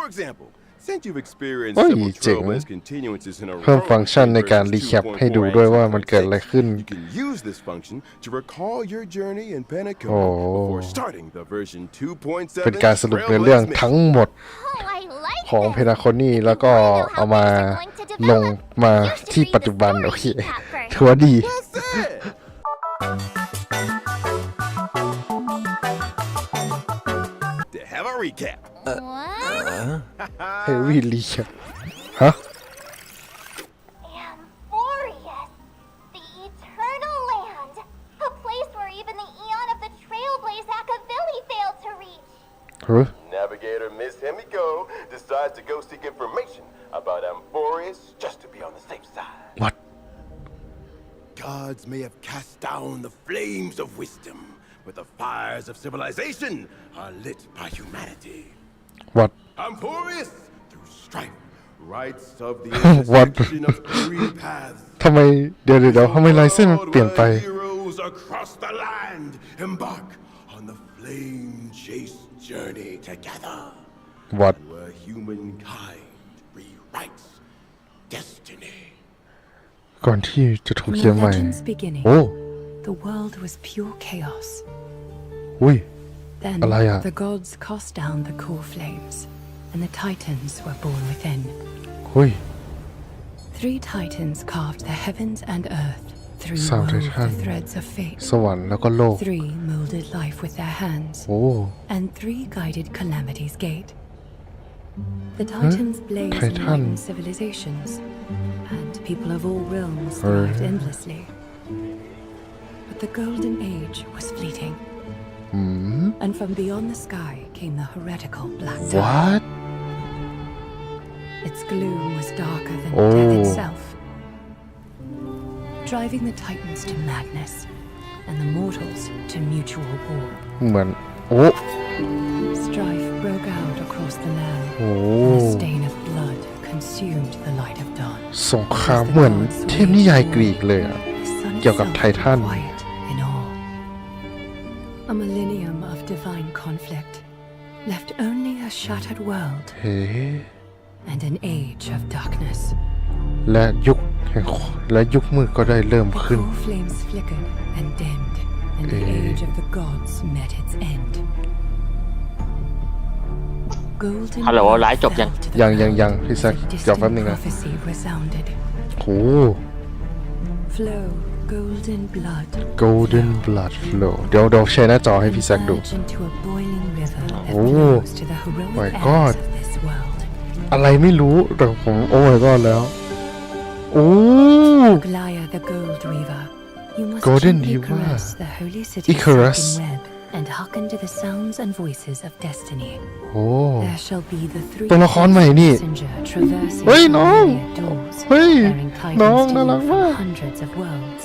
For example, since you've experienced โอ้ย several เจ๋ง trailblaze continuances in a เพิ่ม row ฟังก์ชันในการ versus รีแคป2.4ให้ดูด้วยว่ามันเกิดอะไรขึ้น You can use this function to recall your journey in Penacoma โอ้ before starting the version 2.7เป็นการสรุปในอเรื่อง Trailblaze ทั้งหมด Oh, I like ของ this. เพนาโคนี่แล้วก็เอามาลงมาที่ปัจจุบัน โอเคถือว่าดี mission. That's Harry Cap. Uh, uh, Harry Lee. Huh? Amphorius, the eternal land, a place where even the eon of the Trailblaze Akavili failed to reach. Huh? Navigator Miss Himiko decides to go seek information about Amphorius just to be on the safe side. What? Gods may have cast down the flames of wisdom, but the fires of civilization are lit by humanity. what Amphorius, through strife, writes of the What? intersection of three paths. ทำไมเดี๋ยวเดี๋ยวเดี๋ยวทำไมลายเส้นมันเปลี่ยนไป Where Heroes across the land embark on the flame chase journey together, what where humankind rewrites destiny. ก่อนที่จะถูก From เขียน the ใหม่ legend's beginning, โอ้ the world was pure chaos. อุ้ย Then Alaya. the gods cast down the core flames, and the titans were born within. อุ้ย Three titans carved the heavens and earth. Three Sound wove Titan. the threads of fate. สวรรค์แล้วก็โลก Three molded life with their hands, โอ้ and three guided calamity's gate. The titans blazed Titan. enlightened civilizations, and people of all realms Uh. thrived endlessly. But the golden age was fleeting. And from beyond the sky came the heretical Black Tower. what Its gloom was darker than Oh. death itself, driving the titans to madness and the mortals to mutual war. เหมือน โอ้ Strife broke out across the land. โอ้ and a stain of blood consumed the light of dawn. สงครามเหมือนเทพนิยายกรีกเลยอะ The sun เกี่ยวกับ itself ไททัน divine conflict left only a shattered world เฮ้ and an age of darkness. และยุคแห่งและยุคมืดก็ได้เริ่ม The ขึ้น core flames flickered and dimmed, and the Eh. age of the gods met its end. Golden ฮัลโหล blood ไลฟ์จบยัง fell to the ยังยัง ground. ยังพี่แซค The เดี๋ยวแป๊บ distant นึงนะ prophecy resounded. โอ้ Flow Golden blood. golden blood flow เดี๋ยวเดี๋ยวแชร์หน้าจอให้พี่แซคดู Merge into a boiling river that Oh. flows to the heroic My ends God. of this world. อะไรไม่รู้ แต่ผมโอ้ my god แล้วโอ้ Glaya the Gold Weaver, you must Golden gently Diva. caress the holy city's Icarus. silken web and hearken to the sounds and voices of destiny. โอ้ There shall be the three ตัวละครใหม่นี่ messenger traversing เฮ้ยน้อง myriad doors, เฮ้ย bearing น้อง tidings to น่ารัก you มา from ก hundreds of worlds.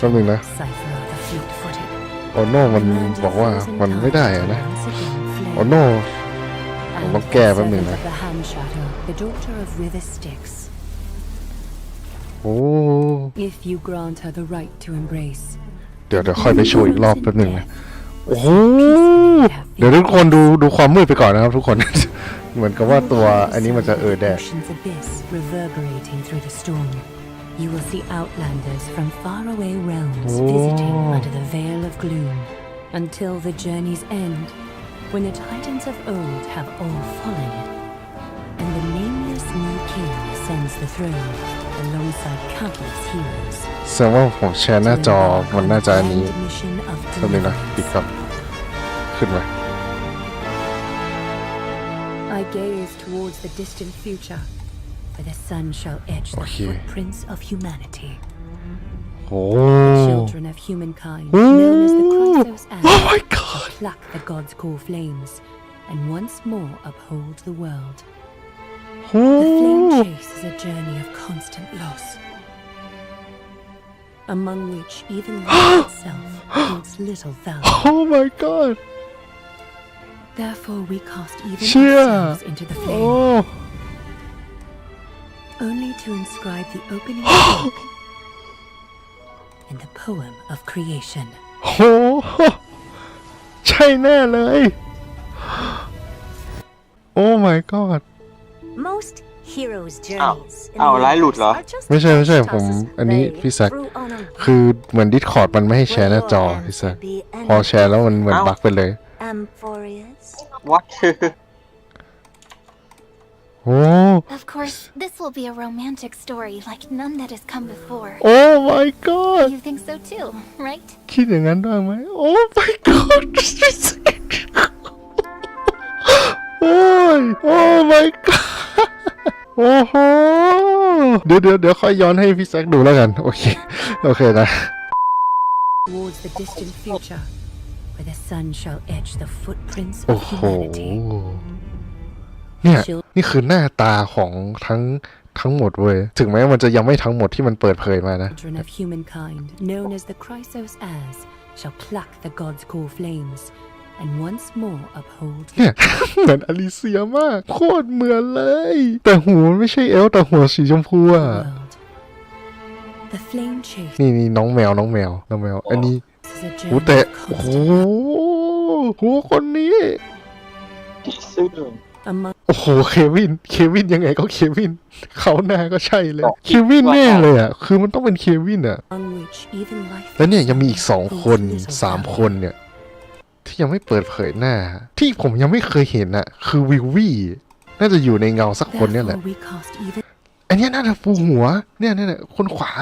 her in แป๊บนึงนะ motion, Cypher of the fleet-footed. โอ้ no มันบอกว่ามันไม่ได้อะนะ Once again flame. โอ้ no And ผมต้องแก้แป๊บนึง servant นะ of the Hand Shadow, the daughter of River Styx. โอ้ If you grant her the right to embrace, เดี๋ยวเดี๋ยวค่อยไปโชว์อีกรอบแป๊บนึงนะโอ้โหเดี๋ยวทุกคนดูดูความมืดไปก่อนนะครับทุกคน เหมือนกับว่าตัวอันนี้มันจะเออแดด Ocean's abyss reverberating through the storm. You will see outlanders from faraway realms Oh. visiting under the veil of gloom until the journey's end, when the titans of old have all fallen, and the nameless new king ascends the throne alongside countless heroes. แสดงว่าผมแชร์หน้าจอ มันน่าจะอันนี้ Grand mission of แป๊บนึงนะ deliverance. ปิดครับ ขึ้นมา I gaze towards the distant future, where the sun shall etch the oh, footprints of humanity. Oh. Children of humankind, Ooh. known as the Chrysos and oh my God. pluck the gods' core flames, and once more uphold the world. Oh. The flame chase is a journey of constant loss, among which even life itself holds little value. Oh my God! Therefore, we cast even yeah. ourselves into the flame. Oh. To inscribe the opening book in the poem of creation. โห ใช่แน่เลย โอ้ my god Most heroes' Ow. journeys in Ow, the ร้ายหลุด universe เหรอ are just ไม่ใช่ไม่ใช่ flash ผม tosses อันนี้ they พี่แซค threw on a คือเหมือนดิสคอร์ดมันไม่ให้แชร์หน้าจอ Will your พี่แซค answer be พอแชร์แล้วมันเหมือนเอ้าบั๊กไปเลย Amphorius? วัด โอ้ Of course, this will be a romantic story like none that has come before. โอ้ my god You think so too, right? คิดอย่างนั้นได้ไหมโอ้ my god โอ้ย โอ้ my god โอ้โห เดี๋ยวเดี๋ยวเดี๋ยวค่อยย้อนให้พี่แซคดูแล้วกัน โอเค โอเคนะ Towards the distant future, where the sun shall etch the footprints โอ้ of โห humanity. เนี่ยนี่คือหน้าตาของทั้งทั้งหมดเว้ย ถึงแม้มันจะยังไม่ทั้งหมดที่มันเปิดเผยมานะ Children of humankind, known as the Chrysos heirs, shall pluck the god's core flames, and once more uphold เนี่ยเหมือนอลิเซียมาก โคตรเหมือนเลย แต่หัวมันไม่ใช่เอลฟ์แต่หัวสีชมพู the อะ world. The flame chase นี่นี่น้องแมวน้องแมวน้องแมว อันนี้ is a หู journey แต่ of โอ้โห constant หัวคนนี้ผีเสื้อ among โอ้โห เควิน เควินยังไงก็เควิน เขาหน้าก็ใช่เลยบอกเควินแน่เลยอะ คือมันต้องเป็นเควินอะ which even life แล้วเนี่ยยังมีอีกสอง itself คน holds little สาม value. คนเนี่ย ที่ยังไม่เปิดเผยหน้า ที่ผมยังไม่เคยเห็นอะ คือวิววี่ น่าจะอยู่ในเงาสักคนเนี่ยแหละ Therefore, we cast even อันเนี้ยน่าจะฟูหัว เนี่ยเนี่ยเนี่ยคนขวา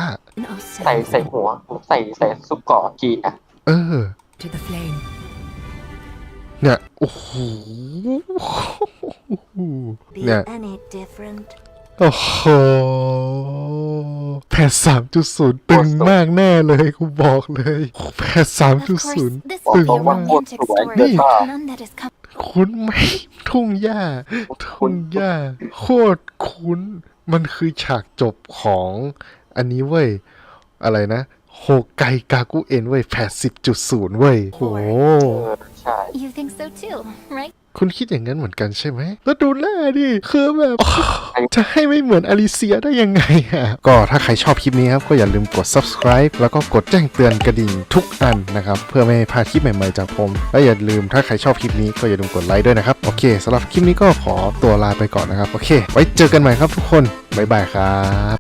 ใส่ ourselves ใส่หัว ใส่ใส่ซุปเกาะกีอะเออ to the flame. เนี่ยโอ้โห Be เนี่ย any different? โอ้โหแพทสามจุดศูนย์ตึงมากแน่เลยกูบอกเลยแพทสาม Of จุด course, ศูนย์ this ตึ will ง be a มาก romantic story นี่ like none that has come คุ้นไหมทุ่งหญ้า ทุ่งหญ้า โคตรคุ้น มันคือฉากจบของอันนี้เว้ย อะไรนะ โฮไกกากุเอ็นเว้ยแปดสิบจุดศูนย์เว้ยโหเออใช่ You think so too, right? คุณคิดอย่างนั้นเหมือนกันใช่ไหม แล้วดูหน้าดิคือแบบจะให้ไม่เหมือนอลิเซียได้ยังไงอะก็ถ้าใครชอบคลิปนี้ครับ ก็อย่าลืมกด subscribe แล้วก็กดแจ้งเตือนกระดิ่งทุกอันนะครับ เพื่อไม่ให้พลาดคลิปใหม่ๆจากผม และอย่าลืมถ้าใครชอบคลิปนี้ก็อย่าลืมกดไลค์ด้วยนะครับ โอเคสำหรับคลิปนี้ก็ขอตัวลาไปก่อนนะครับ โอเค ไว้เจอกันใหม่ครับทุกคน บ๊ายบายครับ